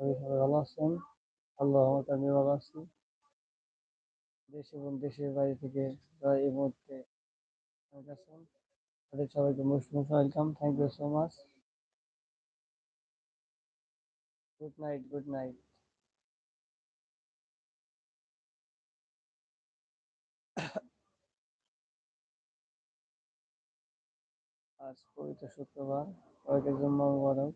সবাই ভালো আছেন? আল্লাহ আমি ভালো আছি। দেশ এবং দেশের বাইরে থেকে এই মুহূর্তে আছেন, তাদের সবাইকে welcome. Thank you so much good night good night আজ পবিত্র শুক্রবার। সবাইকে জুম্মা মুবারক।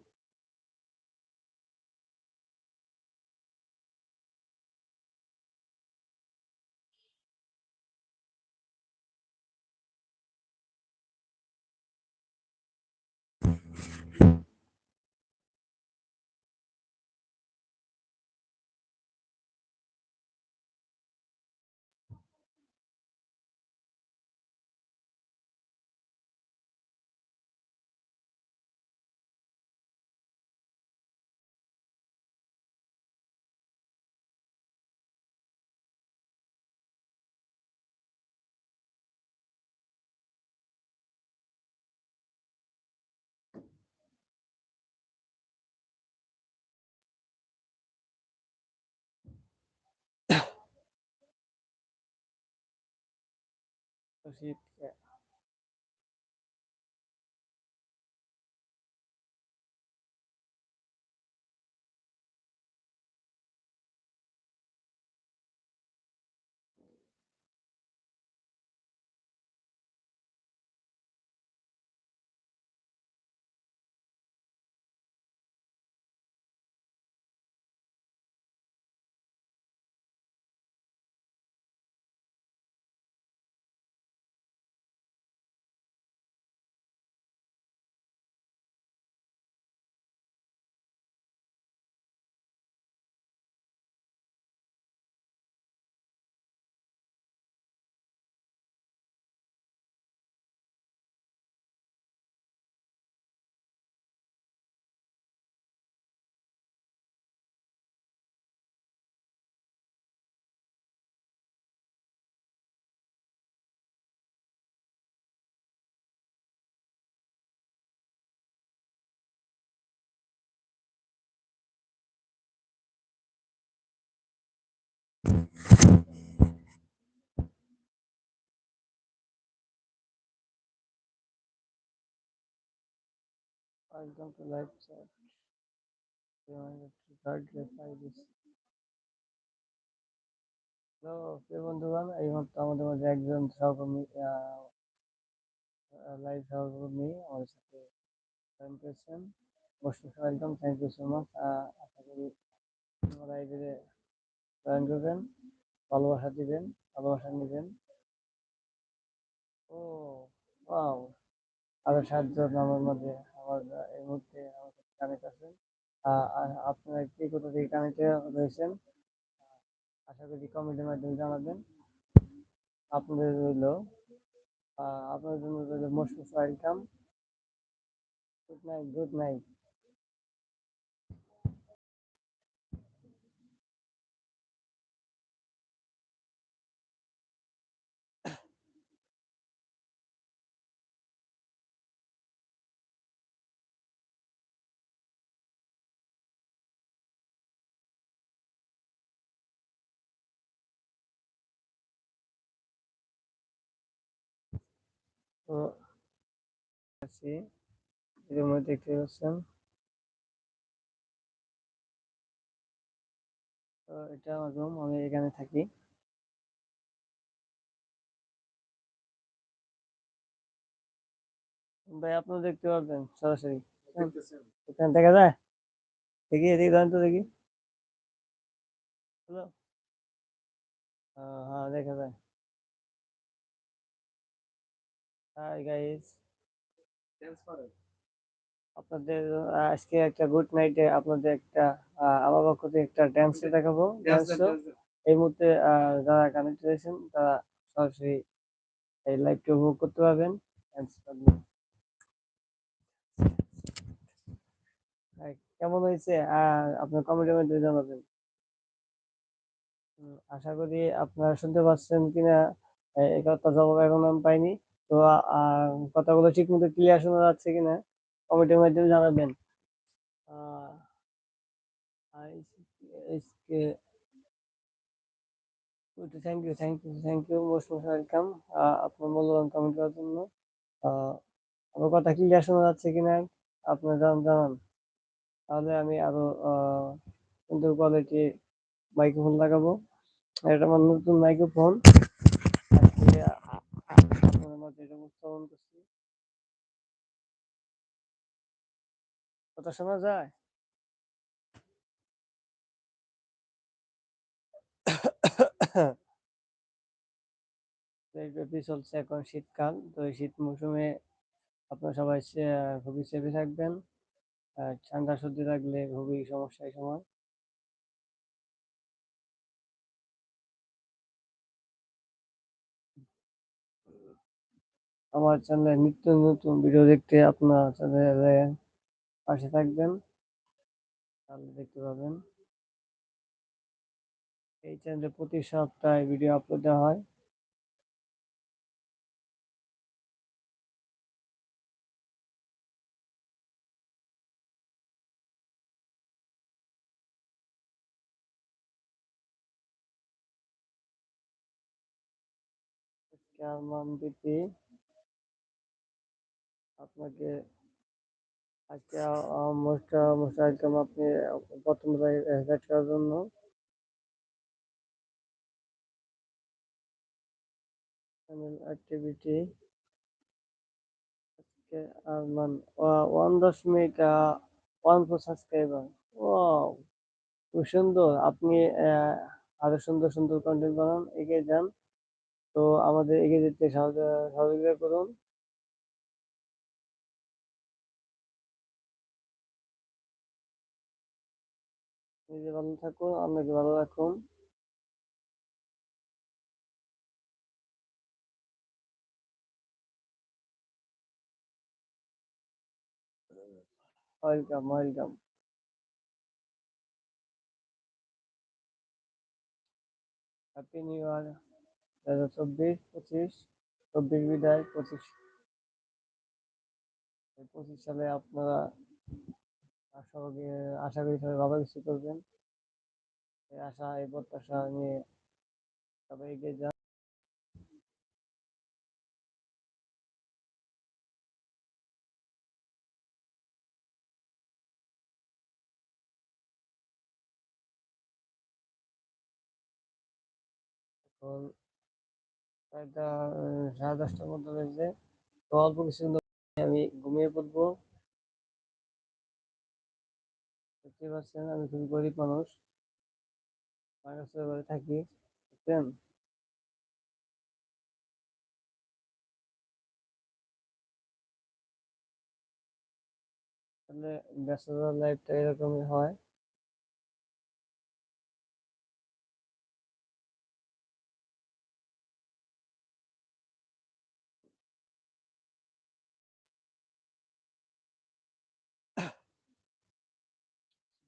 তো শীত Welcome to live chat. Hello প্রিয় বন্ধুগণ, এই মুহূর্তে আমাদের মাঝে একজন সহকর্মী লাইভ সহকর্মী আমাদের সাথে জয়েন করেছেন most welcome thank you so much আশা করি লাইভে জয়েন করবেন, ভালোবাসা দিবেন, ভালোবাসা নেবেন। Oh, wow. আরও সাতজন আমার মধ্যে, আমার এই মুহূর্তে আমার কানেক্ট আছেন আপনারা কে কোথা থেকে কানেক্টে রয়েছেন? আশা করি কমেন্টের মাধ্যমে জানাবেন। আপনাদের রইল আপনাদের জন্য রইল most welcome. Good night good night. তো আছি। এর মধ্যে দেখতে পাচ্ছেন। তো এটা আমার রুম আমি এখানে থাকি। ভাই আপনারা দেখতে পারবেন সরাসরি। এখানে দেখা যায়? দেখি এদিকে ধরেন তো দেখি। হ্যালো হ্যাঁ দেখা যায়। হাই গাইস আপনাদের আজকে একটা গুড নাইটে আপনাদের একটা আমার পক্ষ থেকে একটা ড্যান্স দেখাবো ড্যান্স এই মুহূর্তে যারা কানেক্ট হয়েছেন তারা সরাসরি এই লাইভটা উপভোগ করতে পারবেন। কেমন হয়েছে? আপনার কমেন্টের মধ্যে জানাবেন। আশা করি আপনারা শুনতে পাচ্ছেন কিনা এই কথা জবাব এখন আমি পাইনি। তো কথাগুলো ঠিক মতো ক্লিয়ার শোনা যাচ্ছে কিনা কমেন্টের মাধ্যমে জানাবেন। Thank you thank you thank you most most welcome আপনার মূল্যবান কমেন্ট করার জন্য। আমার কথা ক্লিয়ার শোনা যাচ্ছে কিনা, আপনার জানান। তাহলে আমি আরও সুন্দর কোয়ালিটি মাইক্রোফোন লাগাবো। এটা আমার নতুন মাইক্রোফোন উপস্থাপন করছি কথা শোনা যায়? চলছে এখন শীতকাল, তো এই শীত মৌসুমে আপনারা সবাই খুবই সেফে থাকবেন। ঠান্ডা সর্দি লাগলে খুবই সমস্যা এই সময়। আমার চ্যানেলে নিত্য নতুন ভিডিও দেখতে আপনার চ্যানেলে পাশে থাকবেন। তাহলে দেখতে পাবেন। এই চ্যানেলে প্রতি সপ্তাহে ভিডিও আপলোড দেওয়া হয়। কেমন দিতি আপনাকে আজকে মোস্ট মোস্ট ওয়েলকাম আপনি প্রথম করার জন্য। অ্যাক্টিভিটি আজকে আরমান ওয়ান দশমিক ওয়ান ফোর সাবস্ক্রাইবার। ওয়াও! খুব সুন্দর। আপনি আরও সুন্দর সুন্দর কন্টেন্ট বানান, এগিয়ে যান। তো আমাদের এগিয়ে যেতে সহযোগিতা করুন। নিজে ভালো থাকুন অন্যকে ভালো রাখুন। Welcome welcome. Happy new year দু হাজার চব্বিশ, পঁচিশ, চব্বিশ বিদায়, পঁচিশ। পঁচিশ সালে আপনারা করি, আশা করি সবাই ভালো কিছু করবেন। এই আশা, এই প্রত্যাশা নিয়ে সবাই এগিয়ে যান। এখন প্রায়টা সাড়ে দশটার মতো বেজে তো অল্প মধ্যে আমি ঘুমিয়ে পড়ব। দেখতে পারছেন, আমি খুবই গরিব মানুষ। মাইনাসের ঘরে থাকি, বুঝছেন? তাহলে ব্যাচেলর লাইফটা এরকমই হয়।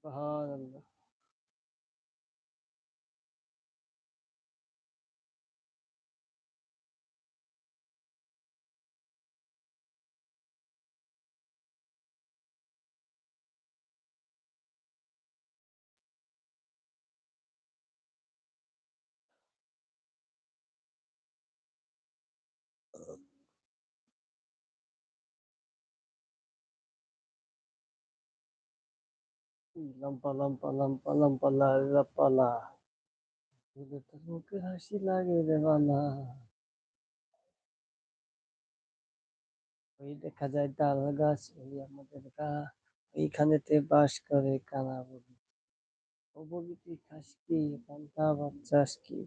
سبحان الله. লম্পা লম্পা লম্পা লম্পা লাপালা শুধু তোর মুখে হাসি লাগে রে ওই দেখা যায় ডাল গাছ ওই আমাদের গা ওইখানেতে বাস করে কানা বলি তুই খাস কি পান্তা ভাত চাস কি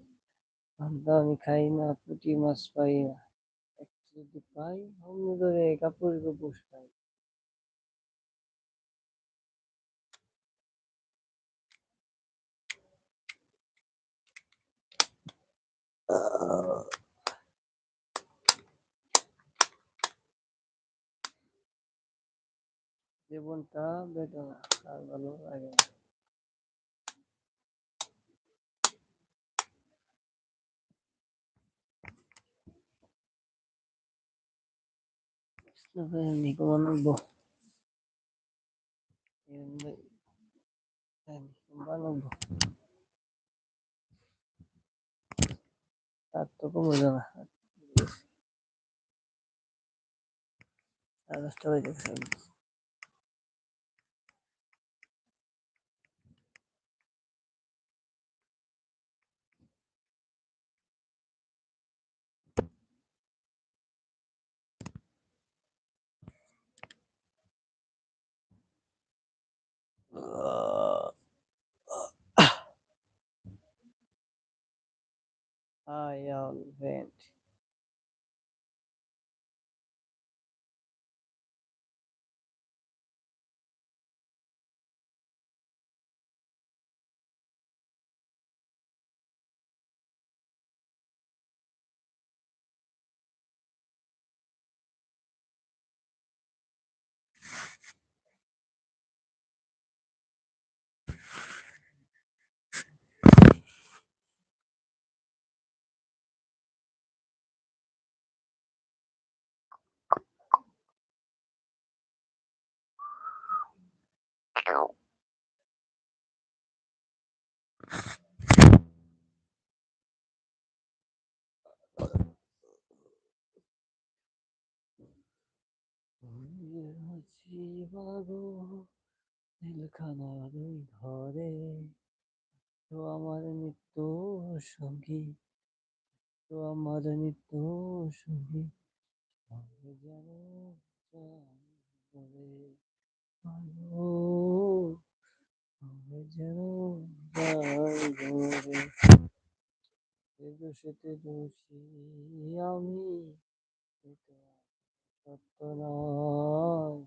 পান্তা আমি খাই না পুঁটি মাছ পাই না একটু যদি পাই অমনি ধরে কাপড় গোপস পাই জীবনটা বেদনা আর ভালো লাগে না Ni como no bo. বানাবো আর তো কমে না দশটা বাজে গেছে। I will vent. নীলখানা দুই ঘরে তো আমার নিত্য সঙ্গী, তো আমার নিত্য সঙ্গী। আমি যেন বলে আলো আমি যেন এ দোষেতে দোষী আমি সত্য নয়।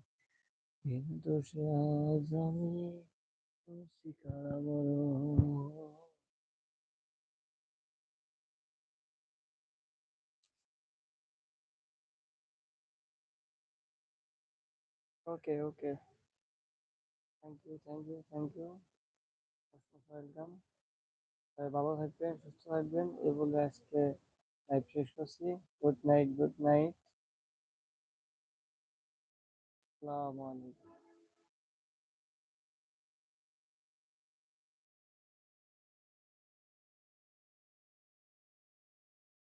কিন্তু okay okay. Thank you thank you thank you welcome ভালো থাকবেন, সুস্থ থাকবেন। এ বলে আজকে লাইভ শেষ করছি। গুড নাইট গুড নাইট আসসালামু আলাইকুম।